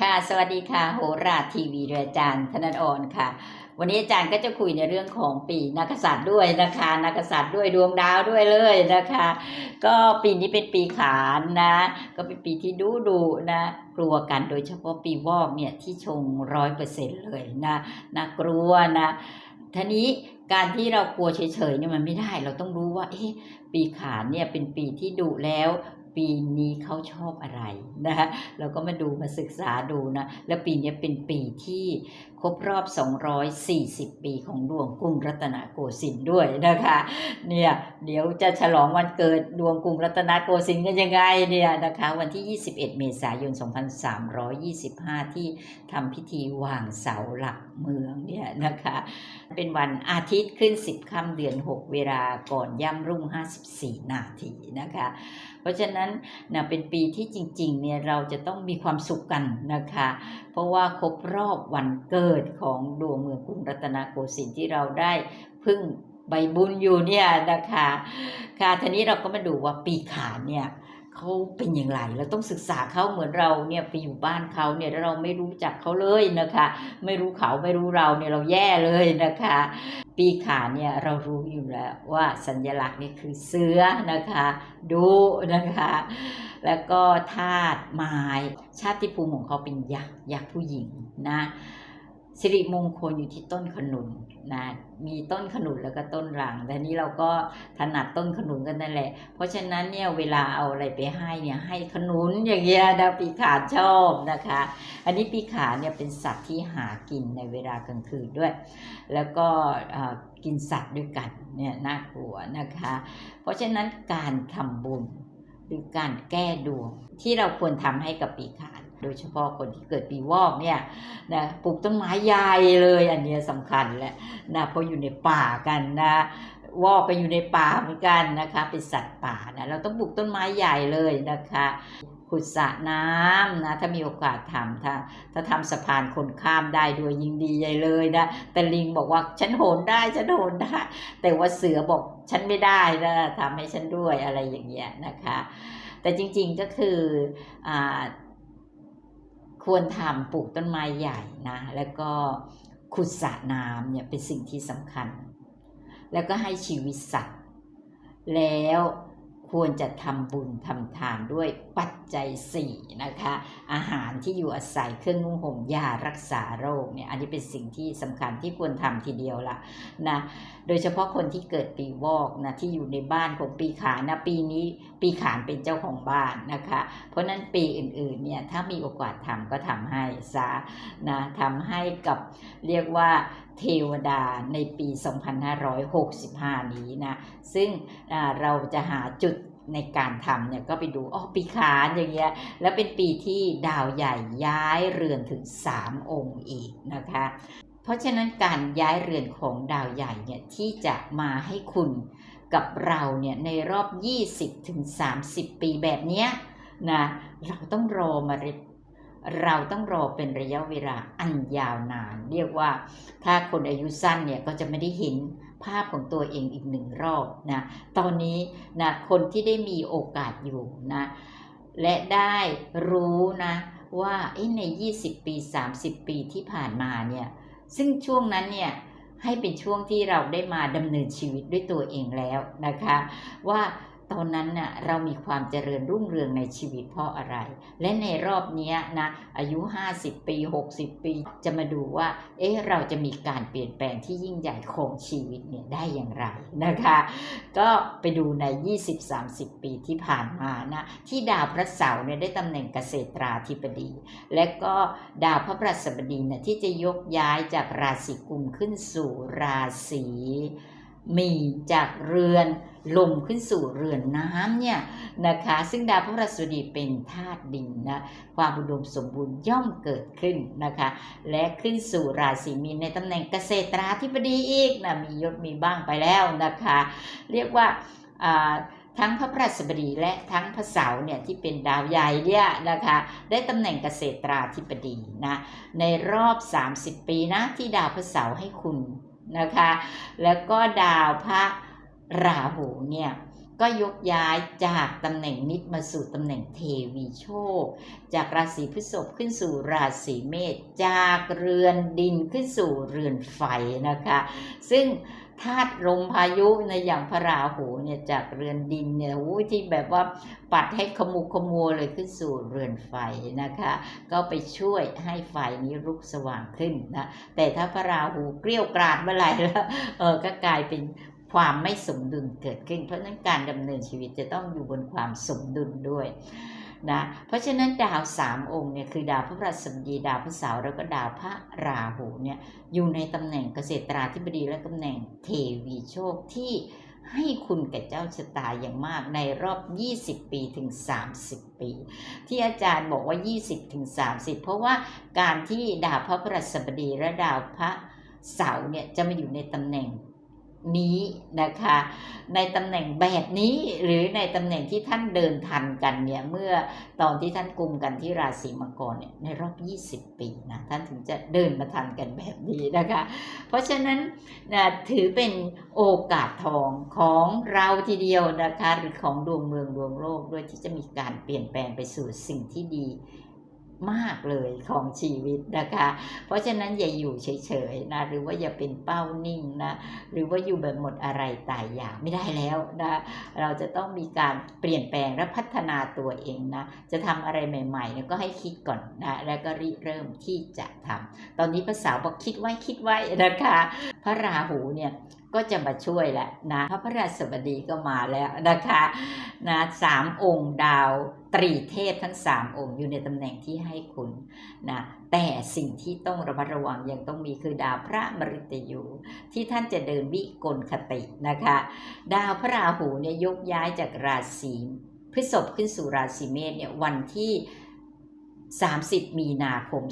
ค่ะ สวัสดีค่ะ โหราทีวีโดยอาจารย์ธนดรค่ะ วันนี้อาจารย์ก็จะคุยในเรื่องของปีนักษัตริย์ด้วยนะคะ นักษัตริย์ด้วยดวงดาวด้วยเลยนะคะ ก็ปีนี้เป็นปีขานนะ ก็เป็นปีที่ดูดูนะกลัวกันโดยเฉพาะปีวอกเนี่ยที่ชงร้อยเปอร์เซ็นเลยนะน่ากลัวนะทีนี้การที่เรากลัวเฉยๆเนี่ยมันไม่ได้ เราต้องรู้ว่าเอ๊ะปีขานเนี่ยเป็นปีที่ดุแล้ว ปีนี้เขาชอบอะไรนะคะเราก็มาดูมาศึกษาดูนะ แล้วปีนี้เป็นปีที่ครบรอบ 240 ปีของดวงกรุงรัตนโกสินทร์ด้วยนะคะ เนี่ยเดี๋ยวจะฉลองวันเกิดดวงกรุงรัตนโกสินทร์กันยังไงเนี่ยนะคะ วันที่ 21 เมษายน 2325 ที่ทำพิธีวางเสาหลักเมืองเนี่ยนะคะ เป็นวันอาทิตย์ขึ้น 10ค่ำเดือน 6 เวลาก่อนย่ำรุ่ง 54 นาทีนะคะเพราะฉะนั้นนะเป็นปีที่จริงๆเนี่ยเราจะต้องมีความสุขกันนะคะ เพราะว่าครบรอบวันเกิดของดวงเมืองกรุงรัตนโกสินทร์ที่เราได้พึ่งใบบุญอยู่เนี่ยนะคะค่ะทีนี้เราก็มาดูว่าปีขานเนี่ยเขาเป็นอย่างไร เราต้องศึกษาเขาเหมือนเราเนี่ยไปอยู่บ้านเขาเนี่ยแล้วเราไม่รู้จักเขาเลยนะคะ ไม่รู้เขาไม่รู้เราเนี่ยเราแย่เลยนะคะ ปีขาเนี่ยเรารู้อยู่แล้วว่าสัญลักษณ์นี่คือเสือนะคะดูนะคะ แล้วก็ธาตุไม้ชาติภูมิของเขาเป็นยักษ์ยักษ์ผู้หญิงนะ สิริมงคลอยู่ที่ต้นขนุนนะมีต้นขนุนแล้วก็ต้นรังแต่นี้เราก็ถนัดต้นขนุนกันนั่นแหละ เพราะฉะนั้นเนี่ยเวลาเอาอะไรไปให้เนี่ยให้ขนุนอย่างเงี้ยนะปีขาชอบนะคะ อันนี้ปีขาเนี่ยเป็นสัตว์ที่หากินในเวลากลางคืนด้วย แล้วก็กินสัตว์ด้วยกันเนี่ยน่ากลัวนะคะ เพราะฉะนั้นการทำบุญหรือการแก้ดวงที่เราควรทำให้กับปีขา โดยเฉพาะคนที่เกิดปีวอกเนี่ยนะปลูกต้นไม้ใหญ่เลยอันนี้สำคัญแหละนะเพราะอยู่ในป่ากันนะวอกก็อยู่ในป่าเหมือนกันนะคะเป็นสัตว์ป่านะเราต้องปลูกต้นไม้ใหญ่เลยนะคะขุดสระน้ำนะถ้ามีโอกาสทำถ้าถ้าทำสะพานคนข้ามได้ด้วยยิ่งดีใหญ่เลยนะแต่ลิงบอกว่าฉันโหนได้ฉันโหนได้ แต่ว่าเสือบอกฉันไม่ได้นะทำให้ฉันด้วยอะไรอย่างเงี้ยนะคะ แต่จริงๆก็คืออ่า ควรทำปลูกต้นไม้ใหญ่นะ แล้วก็ขุดสระน้ำเนี่ยเป็นสิ่งที่สำคัญ แล้วก็ให้ชีวิตสัตว์ แล้ว ควรจะทำบุญทำทานด้วยปัจจัยสี่นะคะ อาหารที่อยู่อาศัยเครื่องนุ่งห่มยารักษาโรคเนี่ยอันนี้เป็นสิ่งที่สำคัญที่ควรทำทีเดียวละนะโดยเฉพาะคนที่เกิดปีวอกนะที่อยู่ในบ้านของปีขานนะปีนี้ปีขานเป็นเจ้าของบ้านนะคะ เพราะนั้นปีอื่นๆเนี่ยถ้ามีโอกาสทำก็ทำให้ซะนะทำให้กับเรียกว่า เทวดาในปี 2565 นี้นะ ซึ่งเราจะหาจุดในการทำเนี่ยก็ไปดูอ๋อปีขานอย่างเงี้ยแล้วเป็นปีที่ดาวใหญ่ย้ายเรือนถึง 3 องค์อีกนะคะ เพราะฉะนั้นการย้ายเรือนของดาวใหญ่เนี่ยที่จะมาให้คุณกับเราเนี่ยในรอบ 20ถึง30 ปีแบบเนี้ยนะเราต้องรอมา เราต้องรอเป็นระยะเวลาอันยาวนาน เรียกว่าถ้าคนอายุสั้นเนี่ยก็จะไม่ได้เห็นภาพของตัวเองอีกหนึ่งรอบนะตอนนี้นะคนที่ได้มีโอกาสอยู่นะและได้รู้นะว่าใน 20 ปี 30 ปีที่ผ่านมาเนี่ยซึ่งช่วงนั้นเนี่ยให้เป็นช่วงที่เราได้มาดำเนินชีวิตด้วยตัวเองแล้วนะคะ ว่า ตอนนั้นน่ะเรามีความเจริญรุ่งเรืองในชีวิตเพราะอะไร และในรอบนี้นะอายุ 50 ปี 60 ปี จะมาดูว่า เอ๊ะเราจะมีการเปลี่ยนแปลงที่ยิ่งใหญ่ของชีวิตเนี่ยได้อย่างไรนะคะ ก็ไปดูใน 20-30 ปีที่ผ่านมานะที่ดาวพระเสาร์เนี่ยได้ตำแหน่งเกษตราธิบดี และก็ดาวพระพฤหัสบดีเนี่ยที่จะยกย้ายจากราศีกุมขึ้นสู่ราศี มีจากเรือนลมขึ้นสู่เรือนน้ำเนี่ยนะคะ ซึ่งดาวพระพฤหัสบดีเป็นธาตุดินนะความอุดมสมบูรณ์ย่อมเกิดขึ้นนะคะ และขึ้นสู่ราศีมีนในตำแหน่งเกษตราธิบดีอีกนะมียศมีบ้างไปแล้วนะคะ เรียกว่าทั้งพระพฤหัสบดีและทั้งพระเสาร์เนี่ยที่เป็นดาวใหญ่เนี่ยนะคะได้ตำแหน่งเกษตราธิบดีนะในรอบ 30 ปีนะที่ดาวพระเสาร์ให้คุณ นะคะ แล้วก็ดาวพระราหูเนี่ยก็ยกย้ายจากตำแหน่งมิตรมาสู่ตำแหน่งเทวีโชค จากราศีพฤษภขึ้นสู่ราศีเมษจากเรือนดินขึ้นสู่เรือนไฟนะคะ ซึ่ง ธาตุลมพายุในอย่างพระราหูเนี่ยจากเรือนดินเนี่ยโอ้ที่แบบว่าปัดให้ขมุกขมัวเลยขึ้นสู่เรือนไฟนะคะ ก็ไปช่วยให้ไฟนี้รุกสว่างขึ้นนะแต่ถ้าพระราหูเกลี้ยวกราดเมื่อไหร่แล้วเออก็กลายเป็นความไม่สมดุลเกิดขึ้น เพราะฉะนั้นการดำเนินชีวิตจะต้องอยู่บนความสมดุลด้วย นะเพราะฉะนั้นดาวสามองค์เนี่ยคือดาวพระพฤหัสบดีดาวพระเสาร์แล้วก็ดาวพระราหูเนี่ยอยู่ในตำแหน่งเกษตราธิบดีและตำแหน่งเทวีโชคที่ให้คุณแก่เจ้าชะตาอย่างมากในรอบ 20 ปีถึง 30 ปี ที่อาจารย์บอกว่า 20ถึง30 เพราะว่าการที่ดาวพระพฤหัสบดีและดาวพระเสาร์เนี่ยจะมาอยู่ในตำแหน่ง นี้นะคะ ในตำแหน่งแบบนี้หรือในตำแหน่งที่ท่านเดินทันกันเนี่ยเมื่อตอนที่ท่านกลุ่มกันที่ราศีมังกรเนี่ยในรอบ 20 ปีนะท่านถึงจะเดินมาทันกันแบบนี้นะคะ เพราะฉะนั้นนะถือเป็นโอกาสทองของเราทีเดียวนะคะหรือของดวงเมืองดวงโลกด้วยที่จะมีการเปลี่ยนแปลงไปสู่สิ่งที่ดี มากเลยของชีวิตนะคะ เพราะฉะนั้นอย่าอยู่เฉยๆนะหรือว่าอย่าเป็นเป้านิ่งนะหรือว่าอยู่แบบหมดอะไรตายอยากไม่ได้แล้วนะเราจะต้องมีการเปลี่ยนแปลงและพัฒนาตัวเองนะจะทำอะไรใหม่ๆเนี่ยก็ให้คิดก่อนนะแล้วก็ริเริ่มที่จะทำตอนนี้ภาษาบอกคิดไว้คิดไว้นะคะพระราหูเนี่ยก็จะมาช่วยแหละนะพระพระราชบดีก็มาแล้วนะคะนะสามองค์ดาวตรีเทพทั้งสามองค์อยู่ในตำแหน่งที่ให้คุณนะแต่สิ่งที่ต้องระมัดระวังยังต้องมีคือดาวพระมฤตยูที่ท่านจะเดินวิกลคตินะคะ ดาวพระราหูเนี่ยยกย้ายจากราศีพฤษภขึ้นสู่ราศีเมษเนี่ยวันที่ 30 มีนาคม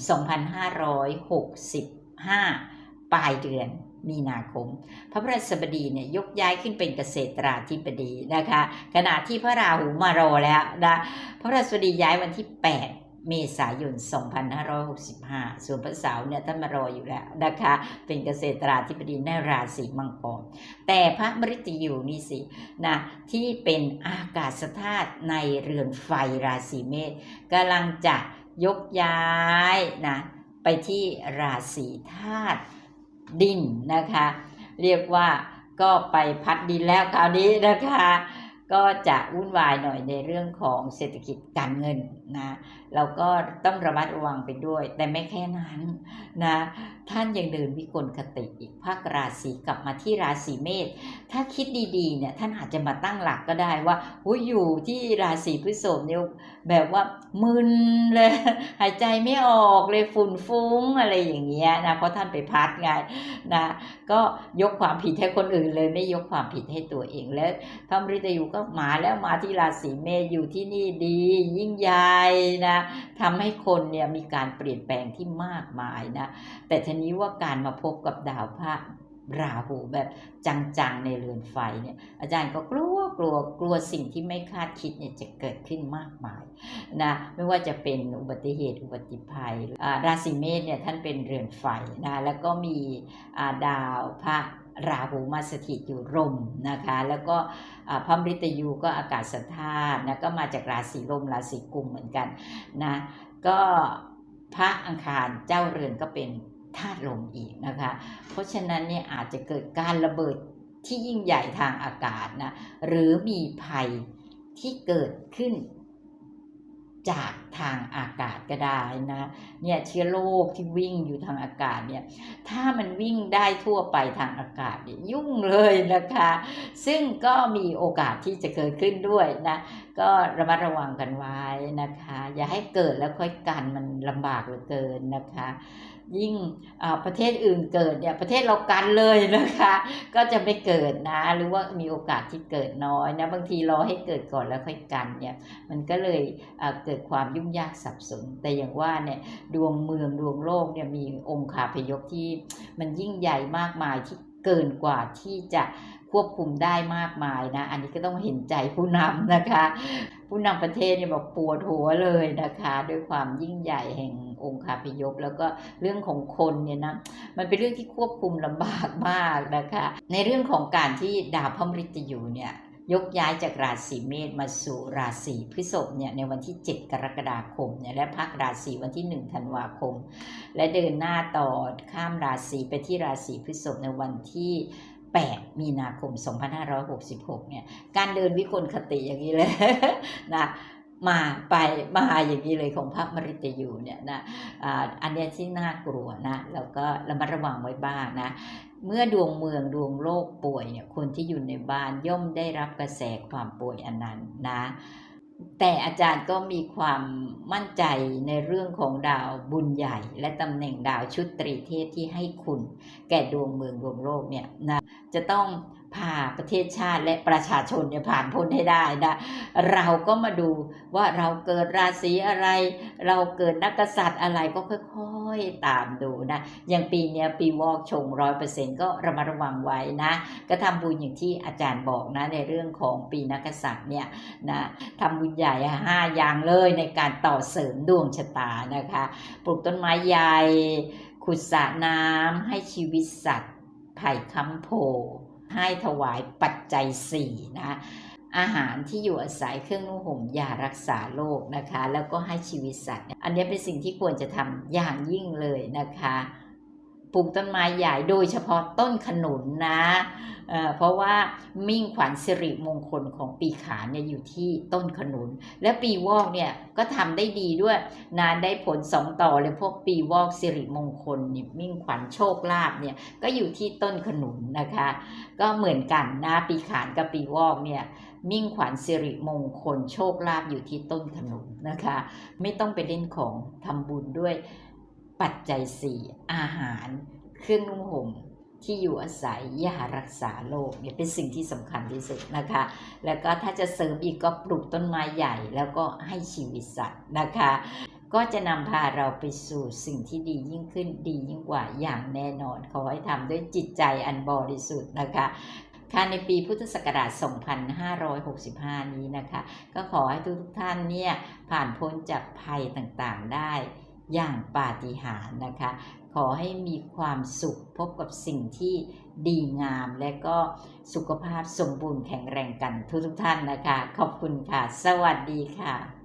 2565 ปลายเดือน มีนาคม พระพฤหัสบดีเนี่ยยกย้ายขึ้นเป็นเกษตราธิบดีนะคะ ขณะที่พระราหูมารอแล้วนะพระพฤหัสบดีย้ายวันที่ 8เมษายน 2565 ส่วนพระเสาร์เนี่ยท่านมารออยู่แล้วนะคะ เป็นเกษตราธิบดีในราศีมังกร แต่พระมฤตยูนี่สินะที่เป็นอากาศธาตุในเรือนไฟราศีเมษกำลังจะยกย้ายนะไปที่ราศีธาตุ ดินนะคะ เรียกว่าก็ไปพัดดินแล้วคราวนี้นะคะ ก็จะวุ่นวายหน่อยในเรื่องของเศรษฐกิจการเงินนะเราก็ต้องระมัดระวังไปด้วย แต่ไม่แค่นั้นนะ ท่านยังเดินวิกลคติอีกภาคราศีกลับมาที่ราศีเมษถ้าคิดดีๆเนี่ยท่านอาจจะมาตั้งหลักก็ได้ว่าโอ้ยอยู่ที่ราศีพฤษภเนี่ยแบบว่ามึนเลยหายใจไม่ออกเลยฝุ่นฟุ้งอะไรอย่างเงี้ยนะเพราะท่านไปพัดไงนะก็ยกความผิดให้คนอื่นเลยไม่ยกความผิดให้ตัวเองแล้วพระมฤตยูก็มาแล้วมาที่ราศีเมษอยู่ที่นี่ดี ยิ่งใหญ่นะทำให้คนเนี่ยมีการเปลี่ยนแปลงที่มากมายนะแต่ทีนี้ว่าการมาพบกับดาวพระราหูแบบจังๆในเรือนไฟเนี่ยอาจารย์ก็กลัวกลัวกลัวสิ่งที่ไม่คาดคิดเนี่ยจะเกิดขึ้นมากมายนะไม่ว่าจะเป็นอุบัติเหตุอุบัติภัยราศีเมษเนี่ยท่านเป็นเรือนไฟนะแล้วก็มีาดาวพระราหูมาสถิตอยู่รมนะคะ แล้วก็พระมฤตยูก็อากาศธาตุนะก็มาจากราศีลมราศีกุมเหมือนกันนะก็พระอังคารเจ้าเรือนก็เป็น ธาตุลมอีกนะคะ เพราะฉะนั้นเนี่ยอาจจะเกิดการระเบิดที่ยิ่งใหญ่ทางอากาศนะหรือมีภัยที่เกิดขึ้นจากทางอากาศก็ได้นะเนี่ยเชื้อโรคที่วิ่งอยู่ทางอากาศเนี่ยถ้ามันวิ่งได้ทั่วไปทางอากาศเนี่ยยุ่งเลยนะคะ ซึ่งก็มีโอกาสที่จะเกิดขึ้นด้วยนะก็ระมัดระวังกันไว้นะคะ อย่าให้เกิดแล้วค่อยกันมันลำบากเหลือเกินนะคะ ยิ่งประเทศอื่นเกิดเนี่ยประเทศเรากันเลยนะคะ ก็จะไม่เกิดนะ หรือว่ามีโอกาสที่เกิดน้อยนะบางทีรอให้เกิดก่อนแล้วค่อยกันเนี่ยมันก็เลยเกิดความยุ่งยากสับสน แต่อย่างว่าเนี่ยดวงเมืองดวงโลกเนี่ยมีองค์ขาพยพที่มันยิ่งใหญ่มากมายที่เกินกว่าที่จะ ควบคุมได้มากมายนะ อันนี้ก็ต้องเห็นใจผู้นำนะคะ ผู้นำประเทศเนี่ยบอกปวดหัวเลยนะคะ ด้วยความยิ่งใหญ่แห่งองค์คาพยพ แล้วก็เรื่องของคนเนี่ยนะมันเป็นเรื่องที่ควบคุมลำบากมากนะคะ ในเรื่องของการที่ดาวพระมฤตยูเนี่ยยกย้ายจากราศีเมษมาสู่ราศีพฤษภเนี่ยในวันที่ 7 กรกฎาคมเนี่ยและพักราศีวันที่ 1 ธันวาคม และเดินหน้าต่อข้ามราศีไปที่ราศีพฤษภในวันที่ 8 มีนาคม 2566 เนี่ย การเดินวิกลคติอย่างนี้เลยนะมาไปมาอย่างนี้เลยของพระมริตยูเนี่ยนะอันนี้ที่น่ากลัวนะแล้วก็ระมัดระวังไว้บ้างนะเมื่อดวงเมืองดวงโลกป่วยเนี่ยคนที่อยู่ในบ้านย่อมได้รับกระแสความป่วยอันนั้นนะ แต่อาจารย์ก็มีความมั่นใจในเรื่องของดาวบุญใหญ่ และตำแหน่งดาวชุดตรีเทพที่ให้คุณ แก่ดวงเมืองดวงโลกเนี่ยนะจะต้อง พาประเทศชาติและประชาชนเนี่ยผ่านพ้นให้ได้นะเราก็มาดูว่าเราเกิดราศีอะไร เราเกิดนักษัตริย์อะไรก็ค่อยๆตามดูนะอย่างปีเนี้ยปีวอกชงร้อยเปอร์เซ็นก็ระมัดระวังไว้นะ ก็ทำบุญอย่างที่อาจารย์บอกนะในเรื่องของปีนักกษัตริย์เนี่ยนะทำบุญใหญ่ห้าอย่างเลยในการต่อเสริมดวงชะตานะคะปลูกต้นไม้ใหญ่ขุดสระน้ำให้ชีวิตสัตว์ไผ่ค้ำโพ ให้ถวายปัจจัยสี่นะอาหารที่อยู่อาศัยเครื่องนุ่งห่มยารักษาโรคนะคะ แล้วก็ให้ชีวิตสัตว์ อันนี้เป็นสิ่งที่ควรจะทำอย่างยิ่งเลยนะคะ ปลูกต้นไม้ใหญ่โดยเฉพาะต้นขนุนนะเเพราะว่ามิ่งขวัญสิริมงคลของปีขานเนี่ยอยู่ที่ต้นขนุน และปีวอกเนี่ยก็ทำได้ดีด้วยนะได้ผลสองต่อเลยพวกปีวอกสิริมงคลนี่มิ่งขวัญโชคลาภเนี่ยก็อยู่ที่ต้นขนุนนะคะ ก็เหมือนกันนะปีขานกับปีวอกเนี่ยมิ่งขวัญสิริมงคลโชคลาภอยู่ที่ต้นขนุนนะคะ ไม่ต้องไปเล่นของทำบุญด้วย ปัจจัยสี่อาหารเครื่องนุ่งห่มที่อยู่อาศัยยารักษาโรคเนี่ยเป็นสิ่งที่สำคัญที่สุดนะคะ แล้วก็ถ้าจะเสริมอีกก็ปลูกต้นไม้ใหญ่แล้วก็ให้ชีวิตสัตว์นะคะ ก็จะนำพาเราไปสู่สิ่งที่ดียิ่งขึ้นดียิ่งกว่าอย่างแน่นอนขอให้ทำด้วยจิตใจอันบริสุทธิ์นะคะค่ะในปีพุทธศักราช 2565 นี้นะคะ ก็ขอให้ทุกท่านเนี่ยผ่านพ้นจากภัยต่างๆได้ อย่างปาฏิหาริย์นะคะ ขอให้มีความสุขพบกับสิ่งที่ดีงามและก็สุขภาพสมบูรณ์แข็งแรงกันทุกทุกท่านนะคะ ขอบคุณค่ะ สวัสดีค่ะ